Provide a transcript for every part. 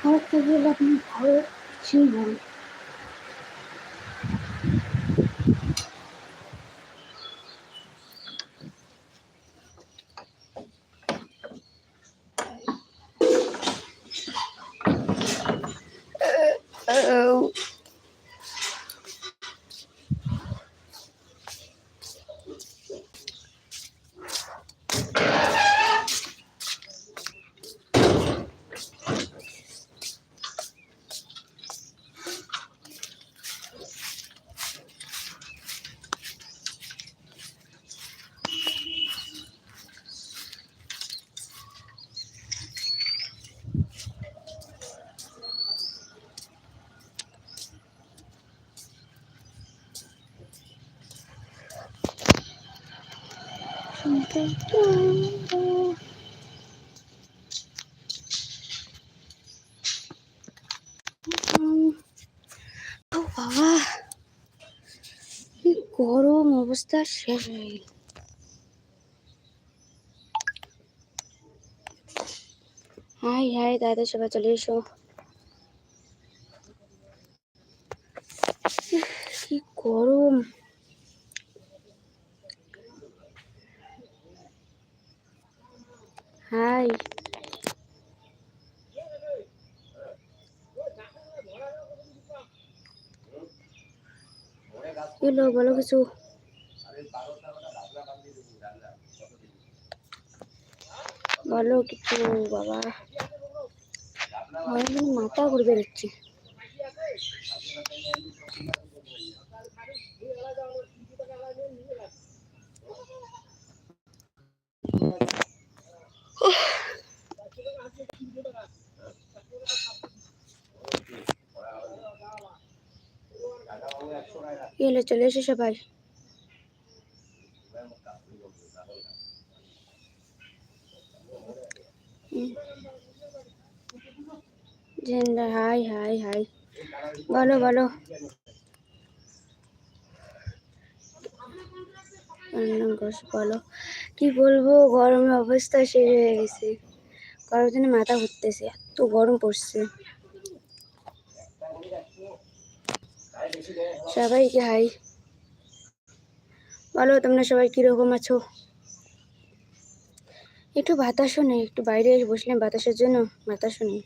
ঘরতে গেলে আপনি ঘরে ছিলেন ও গরম অবস্থা শেষ হয়ে গেল হাই হাই দাদা সবাই চলে এসো। কি গরম। হাই। এলো বলো কিছু। বলো কিছু বাবা। মাথা ঘুরবে দিচ্ছি এলো চলে এসো সবাই। Hi hi hi. বলো বলো। ঘোষ, বলো। কি বলব? গরমের অবস্থা শেষ হয়ে গেছে। গরমের জন্য মাথা ঘুরতেছে, এত গরম পড়ছে। সবাইকে হাই? বলো, তোমরা সবাই কীরকম আছো? একটু বাতাসও নেই, একটু বাইরে এসে বসলাম বাতাসের জন্য, বাতাসও নেই।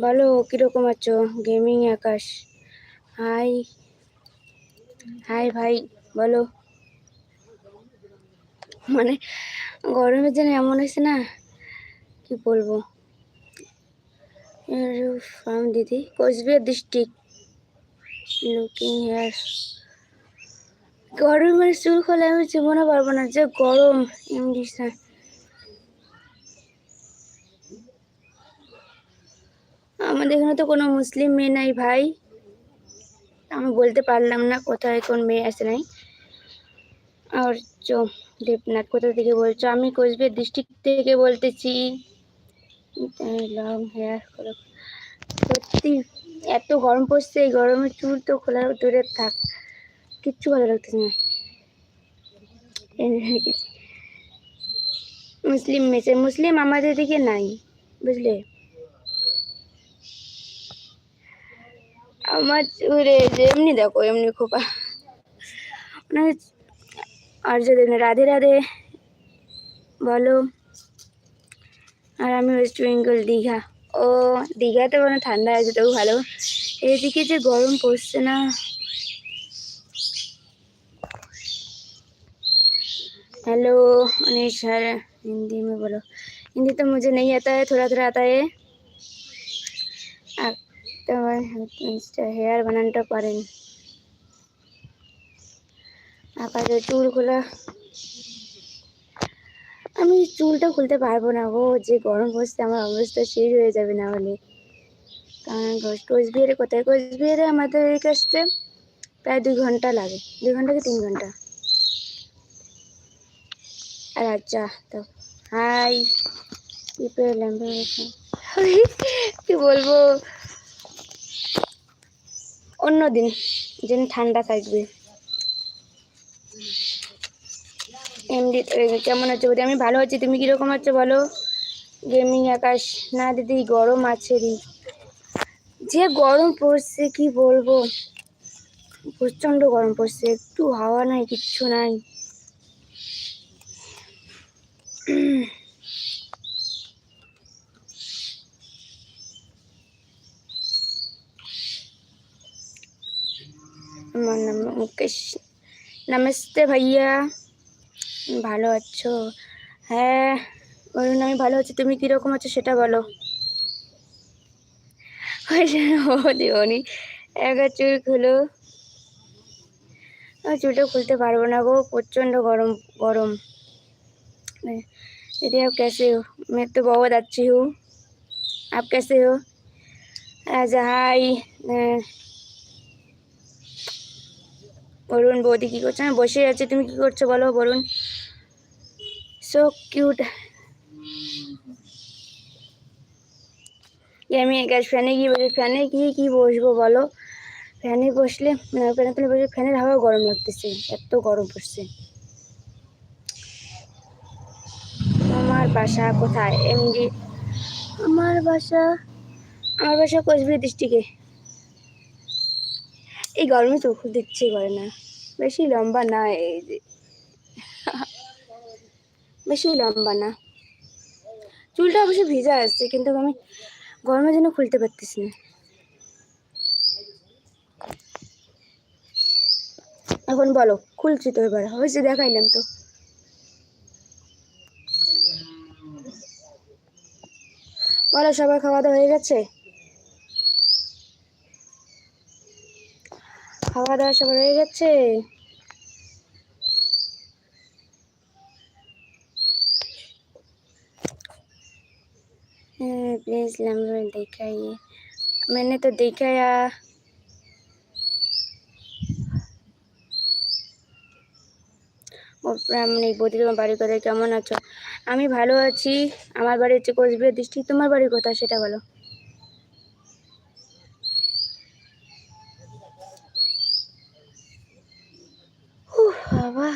বলো, কীরকম আছো? গেমিং আকাশ। হাই। হাই ভাই, বলো। মানে গরমের জন্য এমন হয়েছে না, কি বলব? ফার্ম দিদি, কোচবিহার ডিস্ট্রিক্ট লুকিং হেয়ার গরমের চুল খোলা, আমি জীবনে পারব না, যে গরম আমাদের এখানে তো কোনো মুসলিম মেয়ে নাই ভাই। আমি বলতে পারলাম না কোথায় কোন মেয়ে আছে নাই। আর চো, দেবনাথ, কোথা থেকে বলছো? আমি কোচবিহার ডিস্ট্রিক্ট থেকে বলতেছি। লং হেয়ার সত্যি, এত গরম পড়ছে, এই গরমে চুল তো খোলা দূরে থাক। কিচ্ছু ভালো লাগতেছে না। মুসলিম মেসে, মুসলিম আমাদের দিকে নাই, বুঝলে? আমার চুলে যে, এমনি দেখো, এমনি খোপা। মানে আর যদি রাধে রাধে বলো আর আমি ওয়েস্ট বেঙ্গল দীঘা ও দীঘাতে মানে ঠান্ডা আছে তবু ভালো এদিকে যে গরম পড়ছে না हेलो अनिश सर हिंदी में बोलो हिंदी तो मुझे नहीं आता है थोड़ा थोड़ा आता है তো হেয়ার বানানোটা পারেন আকাশে চুল খোলা আমি চুলটা খুলতে পারব না গো, যে গরম পড়ছে আমার অবস্থা শেষ হয়ে যাবে না হলে। কারণ কোচবিহারে কোথায়? কোচবিহারে আমাদের এই কাছতে প্রায় দুই ঘণ্টা লাগে। দুই ঘণ্টা কি তিন ঘণ্টা? আর আচ্ছা তো হাই, কি বলব? অন্য দিন যেন ঠান্ডা থাকবে। এমনি কেমন হচ্ছে বৌদি? আমি ভালো আছি, তুমি কীরকম আছো বলো? গেমিং আকাশ। না দিদি, গরম আছে রে। যে গরম পড়ছে, কি বলব? প্রচণ্ড গরম পড়ছে, একটু হাওয়া নাই, কিচ্ছু নাই। আমার নাম মুকেশ। নমস্তে ভাইয়া। ভালো আছো হ্যাঁ বলুন আমি ভালো আছি তুমি কীরকম আছো সেটা বলো দিওনি একবার চুল খুলো আমি চুলটা খুলতে পারবো না গো প্রচণ্ড গরম গরম दीदी आप कैसे हो मैं तो बहुत अच्छी हूँ आप कैसे हो রাজা হাই বরুণ বৌদি কী করছো আমি বসে আছি তুমি কী করছো বলো বরুণ সো কিউট আমি গ্যাস ফ্যানে গিয়ে বসে ফ্যানে গিয়ে কী বসবো বলো ফ্যানে বসলে ফ্যানে তুলে বসে ফ্যানের হাওয়া গরম লাগতেছে এত গরম পড়ছে আমার বাসা কোথায় এমডি আমার বাসা আমার বাসা কোচবিহার ডিস্ট্রিক্টে এই গরমে চোখ ইচ্ছে করে না বেশি লম্বা না এই বেশি লম্বা না। চুলটা অবশ্য ভিজা আসছে কিন্তু আমি গরমের জন্য খুলতে পারতেছি না। এখন বলো, খুলছি তো এবার, হয়েছে দেখাইলাম তো। বলো, সবার খাওয়া দাওয়া হয়ে গেছে? খাওয়া দাওয়া সবার হয়ে গেছে? प्लीज नंबर दिखाइए मैंने तो दिखाया ও প্রামাণিক বৌদি তোমার বাড়ি কোথায় কেমন আছো আমি ভালো আছি আমার বাড়ি হচ্ছে কোচবিহার ডিস্ট্রিক্ট তোমার বাড়ি কোথায় সেটা বলো উফ, বাবা